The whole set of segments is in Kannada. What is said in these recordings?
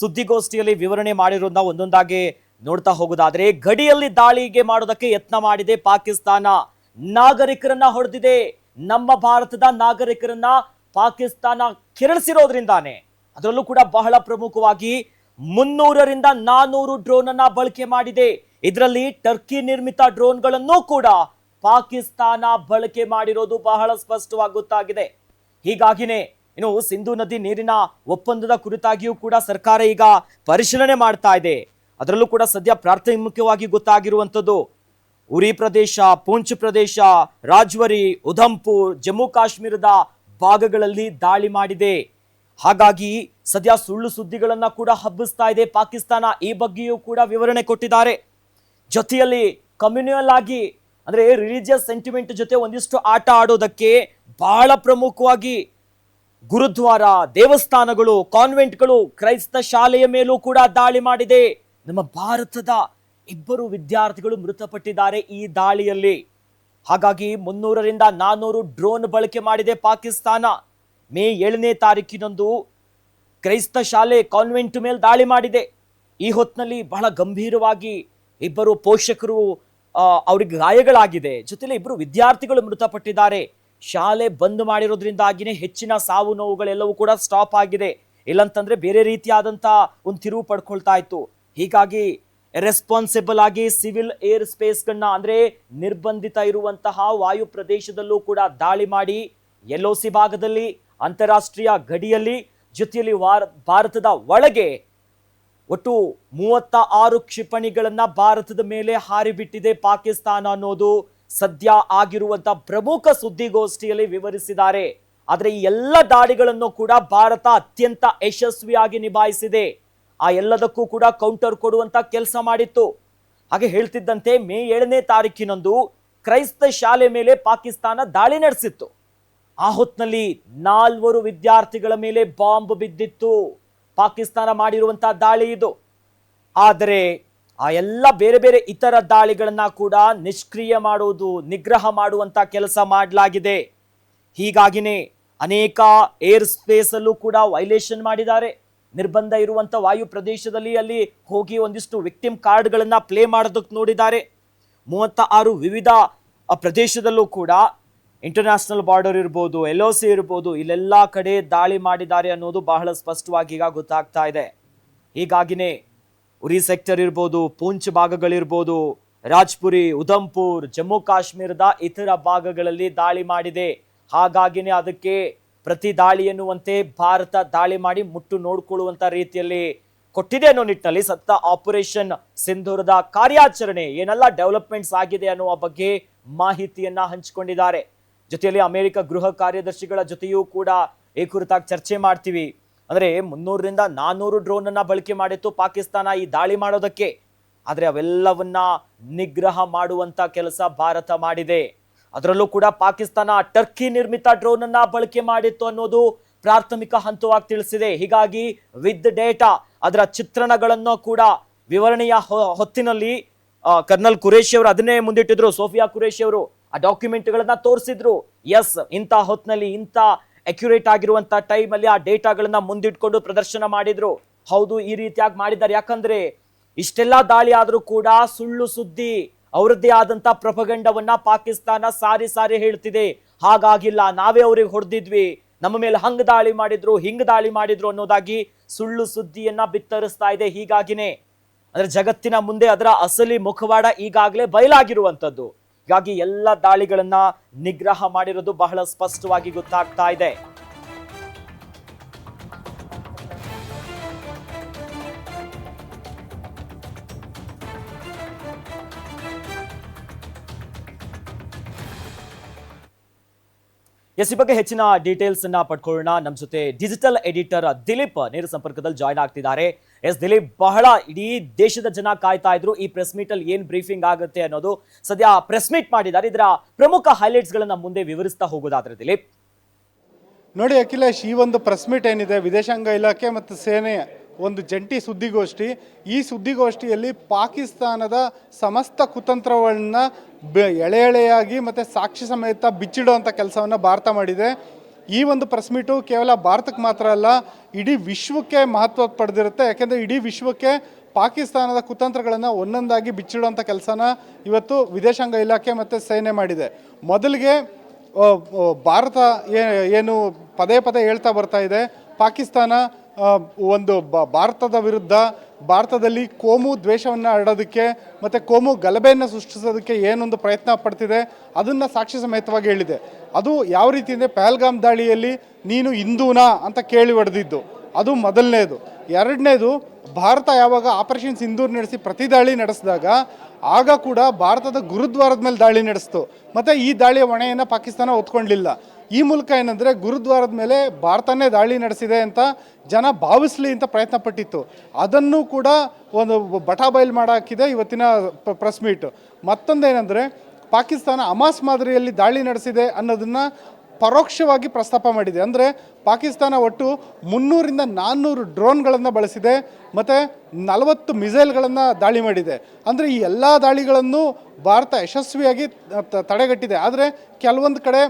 ಸುದ್ದಿಗೋಷ್ಠಿಯಲ್ಲಿ ವಿವರಣೆ ಮಾಡಿರೋದನ್ನ ಒಂದೊಂದಾಗಿ ನೋಡ್ತಾ ಹೋಗೋದಾದ್ರೆ, ಗಡಿಯಲ್ಲಿ ದಾಳಿಗೆ ಮಾಡೋದಕ್ಕೆ ಯತ್ನ ಮಾಡಿದೆ ಪಾಕಿಸ್ತಾನ. ನಾಗರಿಕರನ್ನ ಹೊಡೆದಿದೆ. ನಮ್ಮ ಭಾರತದ ನಾಗರಿಕರನ್ನ ಪಾಕಿಸ್ತಾನ ಕೆರಳಿಸಿರೋದ್ರಿಂದಾನೆ. ಅದರಲ್ಲೂ ಕೂಡ ಬಹಳ ಪ್ರಮುಖವಾಗಿ ಮುನ್ನೂರರಿಂದ ನಾನೂರು ಡ್ರೋನ್ ಅನ್ನ ಬಳಕೆ ಮಾಡಿದೆ. ಇದರಲ್ಲಿ ಟರ್ಕಿ ನಿರ್ಮಿತ ಡ್ರೋನ್ಗಳನ್ನು ಕೂಡ ಪಾಕಿಸ್ತಾನ ಬಳಕೆ ಮಾಡಿರೋದು ಬಹಳ ಸ್ಪಷ್ಟವಾಗಿ ಗೊತ್ತಾಗಿದೆ. ಹೀಗಾಗಿನೇ ಇನ್ನು ಸಿಂಧು ನದಿ ನೀರಿನ ಒಪ್ಪಂದದ ಕುರಿತಾಗಿಯೂ ಕೂಡ ಸರ್ಕಾರ ಈಗ ಪರಿಶೀಲನೆ ಮಾಡ್ತಾ ಇದೆ. ಅದರಲ್ಲೂ ಕೂಡ ಸದ್ಯ ಪ್ರಾಥಮಿಕವಾಗಿ ಗೊತ್ತಾಗಿರುವಂಥದ್ದು ಉರಿ ಪ್ರದೇಶ, ಪೂಂಚ್ ಪ್ರದೇಶ, ರಾಜ್ವರಿ, ಉಧಂಪುರ್, ಜಮ್ಮು ಕಾಶ್ಮೀರದ ಭಾಗಗಳಲ್ಲಿ ದಾಳಿ ಮಾಡಿದೆ. ಹಾಗಾಗಿ ಸದ್ಯ ಸುಳ್ಳು ಸುದ್ದಿಗಳನ್ನು ಕೂಡ ಹಬ್ಬಿಸ್ತಾ ಇದೆ ಪಾಕಿಸ್ತಾನ. ಈ ಬಗ್ಗೆಯೂ ಕೂಡ ವಿವರಣೆ ಕೊಟ್ಟಿದ್ದಾರೆ. ಜೊತೆಯಲ್ಲಿ ಕಮ್ಯುನಿಯಲ್ ಆಗಿ ಅಂದರೆ ರಿಲಿಜಿಯಸ್ ಸೆಂಟಿಮೆಂಟ್ ಜೊತೆ ಒಂದಿಷ್ಟು ಆಟ ಆಡೋದಕ್ಕೆ ಬಹಳ ಪ್ರಮುಖವಾಗಿ ಗುರುದ್ವಾರ, ದೇವಸ್ಥಾನಗಳು, ಕಾನ್ವೆಂಟ್ಗಳು, ಕ್ರೈಸ್ತ ಶಾಲೆಯ ಮೇಲೂ ಕೂಡ ದಾಳಿ ಮಾಡಿದೆ. ನಮ್ಮ ಭಾರತದ ಇಬ್ಬರು ವಿದ್ಯಾರ್ಥಿಗಳು ಮೃತಪಟ್ಟಿದ್ದಾರೆ ಈ ದಾಳಿಯಲ್ಲಿ. ಹಾಗಾಗಿ ಮುನ್ನೂರರಿಂದ ನಾನೂರು ಡ್ರೋನ್ ಬಳಕೆ ಮಾಡಿದೆ ಪಾಕಿಸ್ತಾನ. ಮೇ ಏಳನೇ ತಾರೀಕಿನಂದು ಕ್ರೈಸ್ತ ಶಾಲೆ, ಕಾನ್ವೆಂಟ್ ಮೇಲೆ ದಾಳಿ ಮಾಡಿದೆ. ಈ ಹೊತ್ತಿನಲ್ಲಿ ಬಹಳ ಗಂಭೀರವಾಗಿ ಇಬ್ಬರು ಪೋಷಕರು ಅವರಿಗೆ ಗಾಯಗಳಾಗಿದೆ. ಜೊತೆಲಿ ಇಬ್ಬರು ವಿದ್ಯಾರ್ಥಿಗಳು ಮೃತಪಟ್ಟಿದ್ದಾರೆ. ಶಾಲೆ ಬಂದ್ ಮಾಡಿರೋದ್ರಿಂದಾಗಿನೇ ಹೆಚ್ಚಿನ ಸಾವು ನೋವುಗಳೆಲ್ಲವೂ ಕೂಡ ಸ್ಟಾಪ್ ಆಗಿದೆ. ಇಲ್ಲಂತಂದ್ರೆ ಬೇರೆ ರೀತಿಯಾದಂತ ಒಂದು ತಿರುವು ಪಡ್ಕೊಳ್ತಾ ಇತ್ತು. ಹೀಗಾಗಿ ರೆಸ್ಪಾನ್ಸಿಬಲ್ ಆಗಿ ಸಿವಿಲ್ ಏರ್ ಸ್ಪೇಸ್ಗಳನ್ನ ಅಂದ್ರೆ ನಿರ್ಬಂಧಿತ ಇರುವಂತಹ ವಾಯು ಪ್ರದೇಶದಲ್ಲೂ ಕೂಡ ದಾಳಿ ಮಾಡಿ ಎಲ್ ಸಿ ಭಾಗದಲ್ಲಿ, ಅಂತಾರಾಷ್ಟ್ರೀಯ ಗಡಿಯಲ್ಲಿ, ಜೊತೆಯಲ್ಲಿ ವಾರ, ಭಾರತದ ಒಳಗೆ ಒಟ್ಟು ಮೂವತ್ತ ಆರು ಕ್ಷಿಪಣಿಗಳನ್ನ ಭಾರತದ ಮೇಲೆ ಹಾರಿಬಿಟ್ಟಿದೆ ಪಾಕಿಸ್ತಾನ ಅನ್ನೋದು. ಸದ್ಯ ಆಗಿರುವಂತ ಪ್ರಮುಖ ಸುದ್ದಿಗೋಷ್ಠಿಯಲ್ಲಿ ವಿವರಿಸಿದ್ದಾರೆ. ಆದರೆ ಈ ಎಲ್ಲ ದಾಳಿಗಳನ್ನು ಕೂಡ ಭಾರತ ಅತ್ಯಂತ ಯಶಸ್ವಿಯಾಗಿ ನಿಭಾಯಿಸಿದೆ. ಆ ಎಲ್ಲದಕ್ಕೂ ಕೂಡ ಕೌಂಟರ್ ಕೊಡುವಂತ ಕೆಲಸ ಮಾಡಿತ್ತು. ಹಾಗೆ ಹೇಳ್ತಿದ್ದಂತೆ ಮೇ ಏಳನೇ ತಾರೀಕಿನಂದು ಕ್ರೈಸ್ತ ಶಾಲೆ ಮೇಲೆ ಪಾಕಿಸ್ತಾನ ದಾಳಿ ನಡೆಸಿತ್ತು. ಆ ಹೊತ್ತಿನಲ್ಲಿ ನಾಲ್ವರು ವಿದ್ಯಾರ್ಥಿಗಳ ಮೇಲೆ ಬಾಂಬ್ ಬಿದ್ದಿತ್ತು. ಪಾಕಿಸ್ತಾನ ಮಾಡಿರುವಂತಹ ದಾಳಿ ಇದು. ಆದರೆ ಆ ಎಲ್ಲ ಬೇರೆ ಬೇರೆ ಇತರ ದಾಳಿಗಳನ್ನ ಕೂಡ ನಿಷ್ಕ್ರಿಯ ಮಾಡುವುದು, ನಿಗ್ರಹ ಮಾಡುವಂತ ಕೆಲಸ ಮಾಡಲಾಗಿದೆ. ಹೀಗಾಗಿನೇ ಅನೇಕ ಏರ್ ಸ್ಪೇಸ್ ಅಲ್ಲೂ ಕೂಡ ವೈಲೇಷನ್ ಮಾಡಿದ್ದಾರೆ. ನಿರ್ಬಂಧ ಇರುವಂತ ವಾಯು ಪ್ರದೇಶದಲ್ಲಿ ಅಲ್ಲಿ ಹೋಗಿ ಒಂದಿಷ್ಟು ವಿಕ್ಟಿಮ್ ಕಾರ್ಡ್ಗಳನ್ನು ಪ್ಲೇ ಮಾಡೋದಕ್ಕೆ ನೋಡಿದ್ದಾರೆ. ಮೂವತ್ತ ಆರು ವಿವಿಧ ಪ್ರದೇಶದಲ್ಲೂ ಕೂಡ ಇಂಟರ್ನ್ಯಾಷನಲ್ ಬಾರ್ಡರ್ ಇರ್ಬೋದು, ಎಲ್ ಸಿ ಇರ್ಬೋದು, ಇಲ್ಲೆಲ್ಲ ಕಡೆ ದಾಳಿ ಮಾಡಿದ್ದಾರೆ ಅನ್ನೋದು ಬಹಳ ಸ್ಪಷ್ಟವಾಗಿ ಈಗ ಗೊತ್ತಾಗ್ತಾ ಇದೆ. ಹೀಗಾಗಿನೇ ಉರಿ ಸೆಕ್ಟರ್ ಇರ್ಬೋದು, ಪೂಂಚ್ ಭಾಗಗಳಿರ್ಬೋದು, ರಾಜ್ಪುರಿ, ಉಧಂಪುರ್, ಜಮ್ಮು ಕಾಶ್ಮೀರದ ಇತರ ಭಾಗಗಳಲ್ಲಿ ದಾಳಿ ಮಾಡಿದೆ. ಹಾಗಾಗಿನೇ ಅದಕ್ಕೆ ಪ್ರತಿ ದಾಳಿ ಎನ್ನುವಂತೆ ಭಾರತ ದಾಳಿ ಮಾಡಿ ಮುಟ್ಟು ನೋಡಿಕೊಳ್ಳುವಂತ ರೀತಿಯಲ್ಲಿ ಕೊಟ್ಟಿದೆ ಅನ್ನೋ ನಿಟ್ಟಿನಲ್ಲಿ ಸತ್ತ ಆಪರೇಷನ್ ಸಿಂಧೂರದ ಕಾರ್ಯಾಚರಣೆ ಏನೆಲ್ಲ ಡೆವಲಪ್ಮೆಂಟ್ಸ್ ಆಗಿದೆ ಅನ್ನುವ ಬಗ್ಗೆ ಮಾಹಿತಿಯನ್ನ ಹಂಚಿಕೊಂಡಿದ್ದಾರೆ. ಜೊತೆಯಲ್ಲಿ ಅಮೆರಿಕ ಗೃಹ ಕಾರ್ಯದರ್ಶಿಗಳ ಜೊತೆಯೂ ಕೂಡ ಈ ಕುರಿತಾಗಿ ಚರ್ಚೆ ಮಾಡ್ತೀವಿ. ಅಂದ್ರೆ ಮುನ್ನೂರರಿಂದ ನಾನೂರು ಡ್ರೋನ್ ಅನ್ನ ಬಳಕೆ ಮಾಡಿತ್ತು ಪಾಕಿಸ್ತಾನ ಈ ದಾಳಿ ಮಾಡೋದಕ್ಕೆ. ಆದ್ರೆ ಅವೆಲ್ಲವನ್ನ ನಿಗ್ರಹ ಮಾಡುವಂತ ಕೆಲಸ ಭಾರತ ಮಾಡಿದೆ. ಅದರಲ್ಲೂ ಕೂಡ ಪಾಕಿಸ್ತಾನ ಟರ್ಕಿ ನಿರ್ಮಿತ ಡ್ರೋನ್ ಅನ್ನ ಬಳಕೆ ಮಾಡಿತ್ತು ಅನ್ನೋದು ಪ್ರಾಥಮಿಕ ಹಂತವಾಗಿ ತಿಳಿಸಿದೆ. ಹೀಗಾಗಿ ವಿತ್ ಡೇಟಾ ಅದರ ಚಿತ್ರಣಗಳನ್ನು ಕೂಡ ವಿವರಣೆಯ ಹೊತ್ತಿನಲ್ಲಿ ಕರ್ನಲ್ ಕುರೇಶಿ ಅವರು ಅದನ್ನೇ ಮುಂದಿಟ್ಟಿದ್ರು. ಸೋಫಿಯಾ ಕುರೇಶಿ ಅವರು ಆ ಡಾಕ್ಯುಮೆಂಟ್ಗಳನ್ನ ತೋರಿಸಿದ್ರು. ಎಸ್, ಇಂಥ ಹೊತ್ತಿನಲ್ಲಿ ಇಂಥ ಅಕ್ಯುರೇಟ್ ಆಗಿರುವಂತ ಟೈಮಲ್ಲಿ ಆ ಡೇಟಾಗಳನ್ನ ಮುಂದಿಟ್ಕೊಂಡು ಪ್ರದರ್ಶನ ಮಾಡಿದ್ರು. ಹೌದು, ಈ ರೀತಿಯಾಗಿ ಮಾಡಿದ್ದಾರೆ. ಯಾಕಂದ್ರೆ ಇಷ್ಟೆಲ್ಲ ದಾಳಿ ಆದರೂ ಕೂಡ ಸುಳ್ಳು ಸುದ್ದಿ, ಅವರದ್ದೇ ಆದಂತ ಪ್ರಪಗಂಡವನ್ನ ಪಾಕಿಸ್ತಾನ ಸಾರಿ ಸಾರಿ ಹೇಳ್ತಿದೆ. ಹಾಗಾಗಿಲ್ಲ, ನಾವೇ ಅವ್ರಿಗೆ ಹೊಡೆದಿದ್ವಿ. ನಮ್ಮ ಮೇಲೆ ಹಂಗ್ ದಾಳಿ ಮಾಡಿದ್ರು, ಹಿಂಗ್ ದಾಳಿ ಮಾಡಿದ್ರು ಅನ್ನೋದಾಗಿ ಸುಳ್ಳು ಸುದ್ದಿಯನ್ನ ಬಿತ್ತರಿಸ್ತಾ ಇದೆ ಹೀಗಾಗಿನೇ. ಅಂದ್ರೆ ಜಗತ್ತಿನ ಮುಂದೆ ಅದರ ಅಸಲಿ ಮುಖವಾಡ ಈಗಾಗಲೇ ಬಯಲಾಗಿರುವಂತದ್ದು ಹೀಗಾಗಿ ಎಲ್ಲ ದಾಳಿಗಳನ್ನ ನಿಗ್ರಹ ಮಾಡಿರೋದು ಬಹಳ ಸ್ಪಷ್ಟವಾಗಿ ಗೊತ್ತಾಗ್ತಾ ಇದೆ. ಎಸ್ ಬಗ್ಗೆ ಹೆಚ್ಚಿನ ಡೀಟೇಲ್ಸ್ ಅನ್ನ ಪಡ್ಕೊಳ್ಳೋಣ. ನಮ್ಮ ಜೊತೆ ಡಿಜಿಟಲ್ ಎಡಿಟರ್ ದಿಲೀಪ್ ನೇರ ಸಂಪರ್ಕದಲ್ಲಿ ಜಾಯ್ನ್ ಆಗ್ತಿದ್ದಾರೆ. ಎಸ್, ದಿಲೀಪ್ ಬಹಳ ಇಡೀ ದೇಶದ ಜನ ಕಾಯ್ತಾ ಇದ್ರು. ಈ ಪ್ರೆಸ್ ಮೀಟ್ ಅಲ್ಲಿ ಏನ್ ಬ್ರೀಫಿಂಗ್ ಆಗುತ್ತೆ ಅನ್ನೋದು ಸದ್ಯ ಪ್ರೆಸ್ ಮೀಟ್ ಮಾಡಿದ್ದಾರೆ. ಇದರ ಪ್ರಮುಖ ಹೈಲೈಟ್ಸ್ ಗಳನ್ನ ಮುಂದೆ ವಿವರಿಸ್ತಾ ಹೋಗೋದಾದ್ರೆ ದಿಲೀಪ್. ನೋಡಿ ಅಖಿಲೇಶ್, ಈ ಒಂದು ಪ್ರೆಸ್ ಮೀಟ್ ಏನಿದೆ, ವಿದೇಶಾಂಗ ಇಲಾಖೆ ಮತ್ತು ಸೇನೆ ಒಂದು ಜಂಟಿ ಸುದ್ದಿಗೋಷ್ಠಿ. ಈ ಸುದ್ದಿಗೋಷ್ಠಿಯಲ್ಲಿ ಪಾಕಿಸ್ತಾನದ ಸಮಸ್ತ ಕುತಂತ್ರಗಳನ್ನ ಎಳೆ ಎಳೆಯಾಗಿ ಮತ್ತು ಸಾಕ್ಷಿ ಸಮೇತ ಬಿಚ್ಚಿಡುವಂಥ ಕೆಲಸವನ್ನು ಭಾರತ ಮಾಡಿದೆ. ಈ ಒಂದು ಪ್ರೆಸ್ ಮೀಟು ಕೇವಲ ಭಾರತಕ್ಕೆ ಮಾತ್ರ ಅಲ್ಲ, ಇಡೀ ವಿಶ್ವಕ್ಕೆ ಮಹತ್ವ ಪಡೆದಿರುತ್ತೆ. ಯಾಕೆಂದರೆ ಇಡೀ ವಿಶ್ವಕ್ಕೆ ಪಾಕಿಸ್ತಾನದ ಕುತಂತ್ರಗಳನ್ನು ಒಂದೊಂದಾಗಿ ಬಿಚ್ಚಿಡುವಂಥ ಕೆಲಸನ ಇವತ್ತು ವಿದೇಶಾಂಗ ಇಲಾಖೆ ಮತ್ತು ಸೇನೆ ಮಾಡಿದೆ. ಮೊದಲಿಗೆ ಭಾರತ ಏನು ಪದೇ ಪದೇ ಹೇಳ್ತಾ ಬರ್ತಾ ಇದೆ, ಪಾಕಿಸ್ತಾನ ಒಂದು ಭಾರತದ ವಿರುದ್ಧ ಭಾರತದಲ್ಲಿ ಕೋಮು ದ್ವೇಷವನ್ನು ಹರಡೋದಕ್ಕೆ ಮತ್ತು ಕೋಮು ಗಲಭೆಯನ್ನು ಸೃಷ್ಟಿಸೋದಕ್ಕೆ ಏನೊಂದು ಪ್ರಯತ್ನ ಪಡ್ತಿದೆ, ಅದನ್ನು ಸಾಕ್ಷಿ ಸಮೇತವಾಗಿ ಹೇಳಿದೆ. ಅದು ಯಾವ ರೀತಿ ಅಂದರೆ ಪಹಲ್ಗಾಮ್ ದಾಳಿಯಲ್ಲಿ ನೀನು ಹಿಂದೂನಾ ಅಂತ ಕೇಳಿ ಹೊಡೆದಿದ್ದು ಅದು ಮೊದಲನೇದು. ಎರಡನೇದು, ಭಾರತ ಯಾವಾಗ ಆಪರೇಷನ್ ಸಿಂಧೂರ್ ನಡೆಸಿ ಪ್ರತಿ ದಾಳಿ ನಡೆಸಿದಾಗ, ಆಗ ಕೂಡ ಭಾರತದ ಗುರುದ್ವಾರದ ಮೇಲೆ ದಾಳಿ ನಡೆಸ್ತು. ಮತ್ತು ಈ ದಾಳಿಯ ಹೊಣೆಯನ್ನು ಪಾಕಿಸ್ತಾನ ಒತ್ಕೊಳ್ಳಿಲ್ಲ ಈ ಮೂಲಕ ಏನಂದರೆ ಗುರುದ್ವಾರದ ಮೇಲೆ ಭಾರತನೇ ದಾಳಿ ನಡೆಸಿದೆ ಅಂತ ಜನ ಭಾವಿಸಲಿ ಅಂತ ಪ್ರಯತ್ನ ಪಟ್ಟಿತ್ತು. ಅದನ್ನು ಕೂಡ ಒಂದು ಬಟಾ ಬಯಲು ಮಾಡಾಕಿದೆ ಇವತ್ತಿನ ಪ್ರೆಸ್ ಮೀಟ್ ಮತ್ತೊಂದೇನೆಂದರೆ ಪಾಕಿಸ್ತಾನ ಅಮಾಸ್ ಮಾದರಿಯಲ್ಲಿ ದಾಳಿ ನಡೆಸಿದೆ ಅನ್ನೋದನ್ನು ಪರೋಕ್ಷವಾಗಿ ಪ್ರಸ್ತಾಪ ಮಾಡಿದೆ. ಅಂದರೆ ಪಾಕಿಸ್ತಾನ ಒಟ್ಟು ಮುನ್ನೂರಿಂದ ನಾನ್ನೂರು ಡ್ರೋನ್ಗಳನ್ನು ಬಳಸಿದೆ, ಮತ್ತು ನಲವತ್ತು ಮಿಸೈಲ್ಗಳನ್ನು ದಾಳಿ ಮಾಡಿದೆ. ಅಂದರೆ ಈ ಎಲ್ಲ ದಾಳಿಗಳನ್ನು ಭಾರತ ಯಶಸ್ವಿಯಾಗಿ ತಡೆಗಟ್ಟಿದೆ. ಆದರೆ ಕೆಲವೊಂದು ಕಡೆ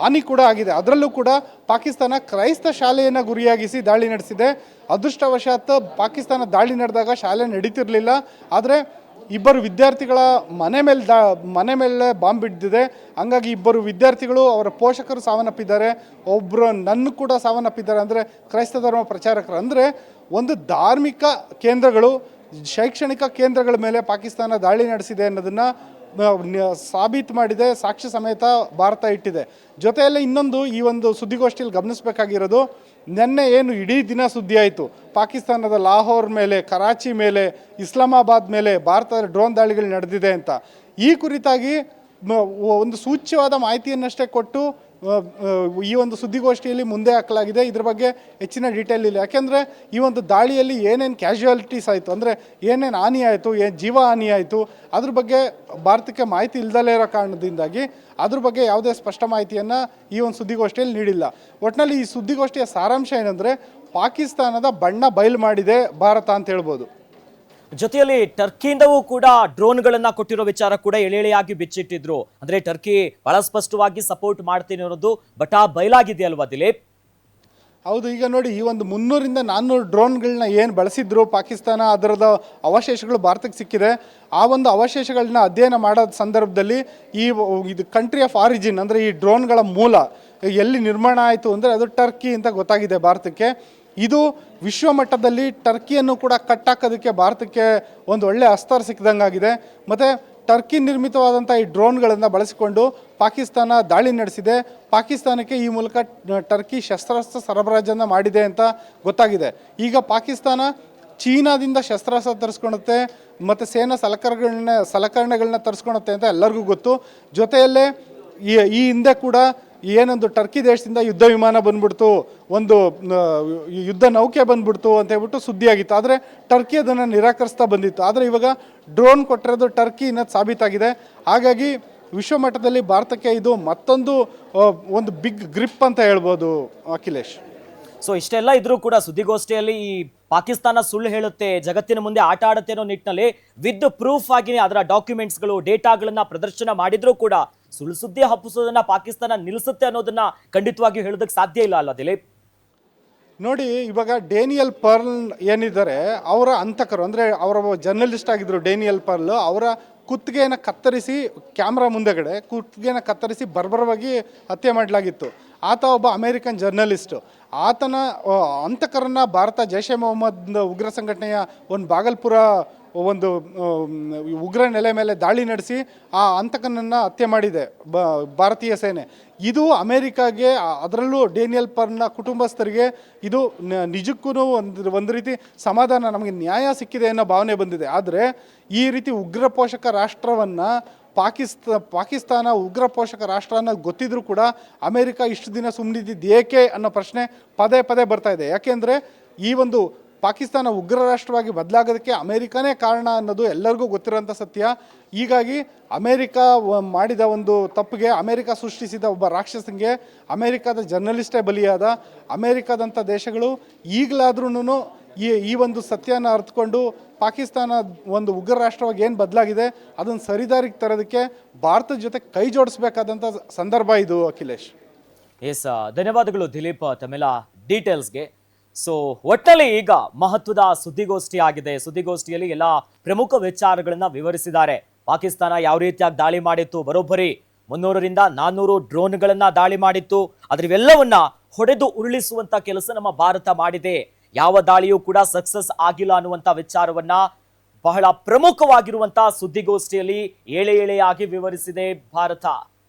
ಹಾನಿ ಕೂಡ ಆಗಿದೆ. ಅದರಲ್ಲೂ ಕೂಡ ಪಾಕಿಸ್ತಾನ ಕ್ರೈಸ್ತ ಶಾಲೆಯನ್ನು ಗುರಿಯಾಗಿಸಿ ದಾಳಿ ನಡೆಸಿದೆ. ಅದೃಷ್ಟವಶಾತ್ ಪಾಕಿಸ್ತಾನ ದಾಳಿ ನಡೆದಾಗ ಶಾಲೆ ನಡೀತಿರಲಿಲ್ಲ. ಆದರೆ ಇಬ್ಬರು ವಿದ್ಯಾರ್ಥಿಗಳ ಮನೆ ಮೇಲೆ ದಾ, ಮನೆ ಮೇಲೆ ಬಾಂಬ್ ಬಿಡ್ದಿದೆ ಹಂಗಾಗಿ ಇಬ್ಬರು ವಿದ್ಯಾರ್ಥಿಗಳು ಅವರ ಪೋಷಕರು ಸಾವನ್ನಪ್ಪಿದ್ದಾರೆ. ಒಬ್ಬರು ನನ್ನ ಕೂಡ ಸಾವನ್ನಪ್ಪಿದ್ದಾರೆ ಅಂದರೆ ಕ್ರೈಸ್ತ ಧರ್ಮ ಪ್ರಚಾರಕರು. ಅಂದರೆ ಒಂದು ಧಾರ್ಮಿಕ ಕೇಂದ್ರಗಳು, ಶೈಕ್ಷಣಿಕ ಕೇಂದ್ರಗಳ ಮೇಲೆ ಪಾಕಿಸ್ತಾನ ದಾಳಿ ನಡೆಸಿದೆ ಅನ್ನೋದನ್ನು ಸಾಬೀತು ಮಾಡಿದೆ, ಸಾಕ್ಷಿ ಸಮೇತ ಭಾರತ ಇಟ್ಟಿದೆ. ಜೊತೆಯಲ್ಲೇ ಇನ್ನೊಂದು, ಈ ಒಂದು ಸುದ್ದಿಗೋಷ್ಠಿಯಲ್ಲಿ ಗಮನಿಸಬೇಕಾಗಿರೋದು, ನಿನ್ನೆ ಏನು ಇಡೀ ದಿನ ಸುದ್ದಿ ಆಯಿತು. ಪಾಕಿಸ್ತಾನದ ಲಾಹೋರ್ ಮೇಲೆ, ಕರಾಚಿ ಮೇಲೆ, ಇಸ್ಲಾಮಾಬಾದ್ ಮೇಲೆ ಭಾರತದ ಡ್ರೋನ್ ದಾಳಿಗಳು ನಡೆದಿದೆ ಅಂತ. ಈ ಕುರಿತಾಗಿ ಒಂದು ಸೂಚ್ಯವಾದ ಮಾಹಿತಿಯನ್ನಷ್ಟೇ ಕೊಟ್ಟು ಈ ಒಂದು ಸುದ್ದಿಗೋಷ್ಠಿಯಲ್ಲಿ ಮುಂದೆ ಹಾಕಲಾಗಿದೆ. ಇದ್ರ ಬಗ್ಗೆ ಹೆಚ್ಚಿನ ಡೀಟೇಲ್ ಇಲ್ಲ. ಯಾಕೆಂದರೆ ಈ ಒಂದು ದಾಳಿಯಲ್ಲಿ ಏನೇನು ಕ್ಯಾಶುಯಾಲಿಟೀಸ್ ಆಯಿತು, ಅಂದರೆ ಏನೇನು ಹಾನಿ ಆಯಿತು ಏನು ಜೀವ ಹಾನಿ ಆಯಿತು, ಅದ್ರ ಬಗ್ಗೆ ಭಾರತಕ್ಕೆ ಮಾಹಿತಿ ಇಲ್ದಲೇ ಇರೋ ಕಾರಣದಿಂದಾಗಿ ಅದ್ರ ಬಗ್ಗೆ ಯಾವುದೇ ಸ್ಪಷ್ಟ ಮಾಹಿತಿಯನ್ನು ಈ ಒಂದು ಸುದ್ದಿಗೋಷ್ಠಿಯಲ್ಲಿ ನೀಡಿಲ್ಲ. ಒಟ್ಟಿನಲ್ಲಿ ಈ ಸುದ್ದಿಗೋಷ್ಠಿಯ ಸಾರಾಂಶ ಏನಂದರೆ ಪಾಕಿಸ್ತಾನದ ಬಣ್ಣ ಬಯಲು ಮಾಡಿದೆ ಭಾರತ ಅಂತ ಹೇಳ್ಬೋದು. ಜೊತೆಯಲ್ಲಿ ಟರ್ಕಿಯಿಂದವೂ ಕೂಡ ಡ್ರೋನ್ಗಳನ್ನ ಕೊಟ್ಟಿರೋ ವಿಚಾರ ಕೂಡ ಎಳೆಳೆಯಾಗಿ ಬಿಚ್ಚಿಟ್ಟಿದ್ರು. ಅಂದ್ರೆ ಟರ್ಕಿ ಬಹಳ ಸ್ಪಷ್ಟವಾಗಿ ಸಪೋರ್ಟ್ ಮಾಡ್ತೀನಿ ಅನ್ನೋದು ಬಯಲಾಗಿದೆ ಅಲ್ವ ದಿಲೀಪ್? ಹೌದು, ಈಗ ನೋಡಿ, ಈ ಒಂದು ಮುನ್ನೂರಿಂದ ನಾನ್ನೂರು ಡ್ರೋನ್ಗಳನ್ನ ಏನು ಬಳಸಿದ್ರು ಪಾಕಿಸ್ತಾನ ಅದರದ ಅವಶೇಷಗಳು ಭಾರತಕ್ಕೆ ಸಿಕ್ಕಿದೆ. ಆ ಒಂದು ಅವಶೇಷಗಳನ್ನ ಅಧ್ಯಯನ ಮಾಡೋ ಸಂದರ್ಭದಲ್ಲಿ ಈ ಇದು ಕಂಟ್ರಿ ಆಫ್ ಆರಿಜಿನ್ ಅಂದರೆ ಈ ಡ್ರೋನ್ಗಳ ಮೂಲ ಎಲ್ಲಿ ನಿರ್ಮಾಣ ಆಯಿತು ಅಂದರೆ ಅದು ಟರ್ಕಿ ಅಂತ ಗೊತ್ತಾಗಿದೆ ಭಾರತಕ್ಕೆ. ಇದು ವಿಶ್ವ ಮಟ್ಟದಲ್ಲಿ ಟರ್ಕಿಯನ್ನು ಕೂಡ ಕಟ್ಟಾಕೋದಕ್ಕೆ ಭಾರತಕ್ಕೆ ಒಂದು ಒಳ್ಳೆ ಅಸ್ತಾರ ಸಿಕ್ಕಿದಂಗಾಗಿದೆ. ಮತ್ತು ಟರ್ಕಿ ನಿರ್ಮಿತವಾದಂಥ ಈ ಡ್ರೋನ್ಗಳನ್ನು ಬಳಸಿಕೊಂಡು ಪಾಕಿಸ್ತಾನ ದಾಳಿ ನಡೆಸಿದೆ. ಪಾಕಿಸ್ತಾನಕ್ಕೆ ಈ ಮೂಲಕ ಟರ್ಕಿ ಶಸ್ತ್ರಾಸ್ತ್ರ ಸರಬರಾಜನ್ನು ಮಾಡಿದೆ ಅಂತ ಗೊತ್ತಾಗಿದೆ. ಈಗ ಪಾಕಿಸ್ತಾನ ಚೀನಾದಿಂದ ಶಸ್ತ್ರಾಸ್ತ್ರ ತರಿಸ್ಕೊಳುತ್ತೆ ಮತ್ತು ಸೇನಾ ಸಲಕರಣೆಗಳನ್ನ ಸಲಕರಣೆಗಳನ್ನ ತರಿಸ್ಕೊಳುತ್ತೆ ಅಂತ ಎಲ್ಲರಿಗೂ ಗೊತ್ತು. ಜೊತೆಯಲ್ಲೇ ಈ ಹಿಂದೆ ಕೂಡ ಏನೊಂದು ಟರ್ಕಿ ದೇಶದಿಂದ ಯುದ್ಧ ವಿಮಾನ ಬಂದ್ಬಿಡ್ತು, ಒಂದು ಯುದ್ಧ ನೌಕೆ ಬಂದ್ಬಿಡ್ತು ಅಂತ ಹೇಳ್ಬಿಟ್ಟು ಸುದ್ದಿಯಾಗಿತ್ತು. ಆದರೆ ಟರ್ಕಿ ಅದನ್ನು ನಿರಾಕರಿಸ್ತಾ ಬಂದಿತ್ತು. ಆದರೆ ಇವಾಗ ಡ್ರೋನ್ ಕೊಟ್ಟಿರೋದು ಟರ್ಕಿ ಅನ್ನೋದು ಸಾಬೀತಾಗಿದೆ. ಹಾಗಾಗಿ ವಿಶ್ವಮಟ್ಟದಲ್ಲಿ ಭಾರತಕ್ಕೆ ಇದು ಮತ್ತೊಂದು ಒಂದು ಬಿಗ್ ಗ್ರಿಪ್ ಅಂತ ಹೇಳ್ಬೋದು, ಅಖಿಲೇಶ್. ಸೊ ಇಷ್ಟೆಲ್ಲ ಇದ್ರೂ ಕೂಡ ಸುದ್ದಿಗೋಷ್ಠಿಯಲ್ಲಿ ಈ ಪಾಕಿಸ್ತಾನ ಸುಳ್ಳು ಹೇಳುತ್ತೆ, ಜಗತ್ತಿನ ಮುಂದೆ ಆಟ ಆಡುತ್ತೆ ಅನ್ನೋ ನಿಟ್ಟಿನಲ್ಲಿ ವಿದ್ ಪ್ರೂಫ್ ಆಗಿ ಅದರ ಡಾಕ್ಯುಮೆಂಟ್ಸ್ಗಳು, ಡೇಟಾಗಳನ್ನು ಪ್ರದರ್ಶನ ಮಾಡಿದ್ರೂ ಕೂಡ ಸುಳ್ಳು ಸುದ್ದಿ ಹಬ್ಬಿಸೋದನ್ನ ಪಾಕಿಸ್ತಾನ ನಿಲ್ಲಿಸುತ್ತೆ ಅನ್ನೋದನ್ನ ಖಂಡಿತವಾಗಿ ಹೇಳೋದಕ್ಕೆ ಸಾಧ್ಯ ಇಲ್ಲ ಅಲ್ಲ ದಿಲೀಪ್? ನೋಡಿ, ಇವಾಗ ಡೇನಿಯಲ್ ಪರ್ಲ್ ಏನಿದ್ದಾರೆ, ಅವರ ಅಂತಕರು ಅಂದರೆ ಅವರ ಜರ್ನಲಿಸ್ಟ್ ಆಗಿದ್ರು ಡೇನಿಯಲ್ ಪರ್ಲ್, ಅವರ ಕುತ್ತಿಗೆಯನ್ನು ಕತ್ತರಿಸಿ ಕ್ಯಾಮ್ರಾ ಮುಂದೆಗಡೆ ಕುತ್ತಿಗೆನ ಕತ್ತರಿಸಿ ಬರ್ಬರವಾಗಿ ಹತ್ಯೆ ಮಾಡಲಾಗಿತ್ತು. ಆತ ಒಬ್ಬ ಅಮೇರಿಕನ್ ಜರ್ನಲಿಸ್ಟು. ಆತನ ಅಂತಕರನ್ನ ಭಾರತ ಜೈಷೆ ಮೊಹಮ್ಮದ್ ಉಗ್ರ ಸಂಘಟನೆಯ ಒಂದು ಬಾಗಲ್ಪುರ ಒಂದು ಉಗ್ರ ನೆಲೆ ಮೇಲೆ ದಾಳಿ ನಡೆಸಿ ಆ ಹಂತಕನನ್ನು ಹತ್ಯೆ ಮಾಡಿದೆ ಬ, ಭಾರತೀಯ ಸೇನೆ. ಇದು ಅಮೇರಿಕಾಗೆ ಅದರಲ್ಲೂ ಡೇನಿಯಲ್ ಪರ್ನ ಕುಟುಂಬಸ್ಥರಿಗೆ ಇದು ನಿಜಕ್ಕೂ ಒಂದು ಒಂದು ರೀತಿ ಸಮಾಧಾನ, ನಮಗೆ ನ್ಯಾಯ ಸಿಕ್ಕಿದೆ ಅನ್ನೋ ಭಾವನೆ ಬಂದಿದೆ. ಆದರೆ ಈ ರೀತಿ ಉಗ್ರ ಪೋಷಕ ರಾಷ್ಟ್ರವನ್ನು ಪಾಕಿಸ್ತಾ, ಪಾಕಿಸ್ತಾನ ಉಗ್ರ ಪೋಷಕ ರಾಷ್ಟ್ರ ಅನ್ನೋದು ಗೊತ್ತಿದ್ರೂ ಕೂಡ ಅಮೇರಿಕಾ ಇಷ್ಟು ದಿನ ಸುಮ್ಮನಿದ್ದು ಏಕೆ ಅನ್ನೋ ಪ್ರಶ್ನೆ ಪದೇ ಪದೇ ಬರ್ತಾ ಇದೆ. ಯಾಕೆಂದರೆ ಈ ಒಂದು ಪಾಕಿಸ್ತಾನ ಉಗ್ರ ರಾಷ್ಟ್ರವಾಗಿ ಬದಲಾಗೋದಕ್ಕೆ ಅಮೇರಿಕನೇ ಕಾರಣ ಅನ್ನೋದು ಎಲ್ಲರಿಗೂ ಗೊತ್ತಿರೋಂಥ ಸತ್ಯ. ಹೀಗಾಗಿ ಅಮೇರಿಕ ಮಾಡಿದ ಒಂದು ತಪ್ಪಿಗೆ, ಅಮೇರಿಕ ಸೃಷ್ಟಿಸಿದ ಒಬ್ಬ ರಾಕ್ಷಸನಿಗೆ ಅಮೇರಿಕಾದ ಜರ್ನಲಿಸ್ಟೇ ಬಲಿಯಾದ. ಅಮೇರಿಕಾದಂಥ ದೇಶಗಳು ಈಗಲಾದ್ರೂ ಈ ಈ ಒಂದು ಸತ್ಯನ ಅರ್ಥಕೊಂಡು ಪಾಕಿಸ್ತಾನ ಒಂದು ಉಗ್ರ ರಾಷ್ಟ್ರವಾಗಿ ಏನು ಬದಲಾಗಿದೆ, ಅದನ್ನು ಸರಿದಾರಿಗೆ ತರೋದಕ್ಕೆ ಭಾರತದ ಜೊತೆ ಕೈ ಜೋಡಿಸ್ಬೇಕಾದಂಥ ಸಂದರ್ಭ ಇದು, ಅಖಿಲೇಶ್. ಎಸ್, ಧನ್ಯವಾದಗಳು ದಿಲೀಪ್, ತಮ್ಮೆಲ್ಲ ಡೀಟೇಲ್ಸ್ಗೆ ಸೊ ಒಟ್ಟಲ್ಲಿ ಈಗ ಮಹತ್ವದ ಸುದ್ದಿಗೋಷ್ಠಿ ಆಗಿದೆ ಸುದ್ದಿಗೋಷ್ಠಿಯಲ್ಲಿ ಎಲ್ಲ ಪ್ರಮುಖ ವಿಚಾರಗಳನ್ನ ವಿವರಿಸಿದ್ದಾರೆ. ಪಾಕಿಸ್ತಾನ ಯಾವ ರೀತಿಯಾಗಿ ದಾಳಿ ಮಾಡಿತ್ತು, ಬರೋಬ್ಬರಿ ಮುನ್ನೂರರಿಂದ ನಾನ್ನೂರು ಡ್ರೋನ್ಗಳನ್ನ ದಾಳಿ ಮಾಡಿತ್ತು. ಅದ್ರವೆಲ್ಲವನ್ನ ಹೊಡೆದು ಉರುಳಿಸುವಂತ ಕೆಲಸ ನಮ್ಮ ಭಾರತ ಮಾಡಿದೆ. ಯಾವ ದಾಳಿಯೂ ಕೂಡ ಸಕ್ಸಸ್ ಆಗಿಲ್ಲ ಅನ್ನುವಂತ ವಿಚಾರವನ್ನ ಬಹಳ ಪ್ರಮುಖವಾಗಿರುವಂತಹ ಸುದ್ದಿಗೋಷ್ಠಿಯಲ್ಲಿ ಏಳೆ ಏಳೆಯಾಗಿ ವಿವರಿಸಿದೆ ಭಾರತ.